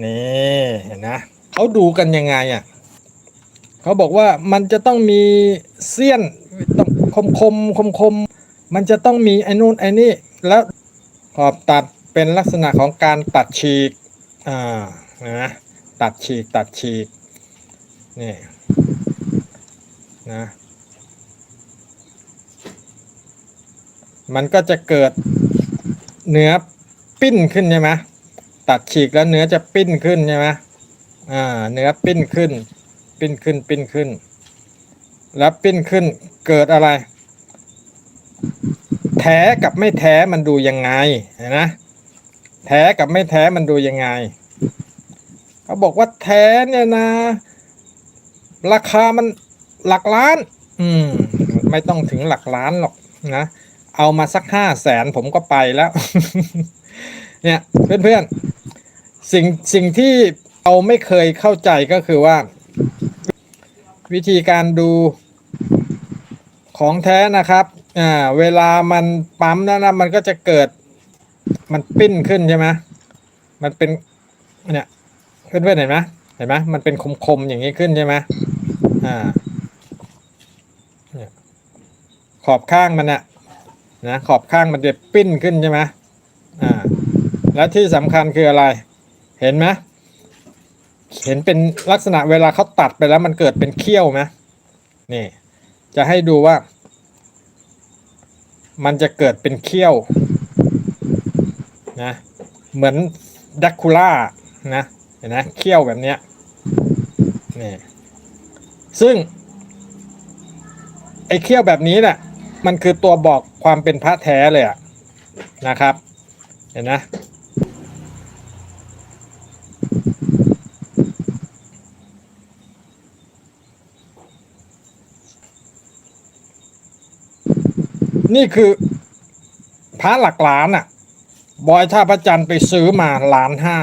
นี่เห็นนะเขาดูกันยังไงอะเขาบอกว่ามันจะต้องมีเสี้ยนต้องคมคมคมคมมันจะต้องมีไอ้นู่นไอ้นี่แล้วขอบตัดเป็นลักษณะของการตัดฉีกอ่านะตัดฉีกตัดฉีกนี่นะมันก็จะเกิดเนื้อปิ้นขึ้นใช่ไหม ตัดฉีกแล้วเนื้อจะปิ้นขึ้นใช่ไหมอ่า เนื้อปิ้นขึ้น ปิ้นขึ้น ปิ้นขึ้น แล้วปิ้นขึ้น เกิดอะไร แท้กับไม่แท้มันดูยังไงเห็นนะแท้กับไม่แท้มันดูยังไง เขาบอกว่าแท้เนี่ยนะ ราคามันหลักล้าน อืม ไม่ต้องถึงหลักล้านหรอกนะ เอามาสักห้าแสนผมก็ไปแล้ว เนี่ย เพื่อนๆ สิ่งสิ่งที่เราไม่เคยเข้าใจก็คือว่า วิธีการดูของแท้นะครับอ่าเวลามันปั๊มนะนะมันก็จะเกิดมันปิ้นขึ้นใช่ไหมมันเป็นเนี่ยเพื่อนๆเห็นไหมเห็นไหมมันเป็นคมๆอย่างนี้ขึ้นใช่ไหมอ่าเนี่ยขอบข้างมันอะนะขอบข้างมันจะปิ้นขึ้นใช่ไหมอ่า แล้วที่สำคัญคืออะไร เห็นไหมเห็นเป็นลักษณะเวลาเขาตัดไปแล้วมันเกิดเป็นเขี้ยวไหมนี่ จะให้ดูว่า มันจะเกิดเป็นเขี้ยวนะเหมือนดักคูล่านะเห็นไหมเขี้ยวแบบเนี้ยนี่ซึ่งไอ้เขี้ยวแบบนี้แหละมันคือตัวบอกความเป็นพระแท้เลยอะนะครับ เห็นนะ นี่คือพระหลักล้านอะบอยท่าพระจันทร์ไปซื้อมาล้านห้า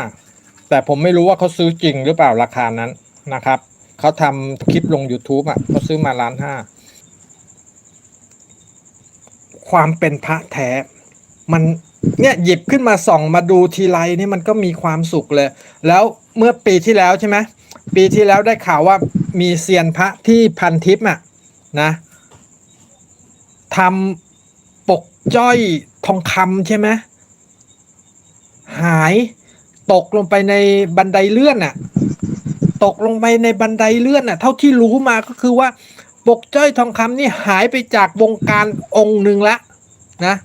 แต่ผมไม่รู้ว่าเขาซื้อจริงหรือเปล่าราคานั้นนะครับ เขาทำคลิปลง YouTube อะเขาซื้อมาล้านห้า ความเป็นพระแท้ มันเนี่ยหยิบขึ้นมาส่องมาดูทีไรนี่มันก็มีความสุขเลย แล้วเมื่อปีที่แล้วใช่ไหมปีที่แล้วได้ข่าวว่ามีเซียนพระที่พันทิพย์อะนะทำ ปกจ้อยทองคำใช่ไหมหายตกลงไปในบันไดเลื่อนน่ะ ตกลงไปในบันไดเลื่อนน่ะ เท่าที่รู้มาก็คือว่า ปกจ้อยทองคำนี่หายไปจากวงการองค์หนึ่งละนะ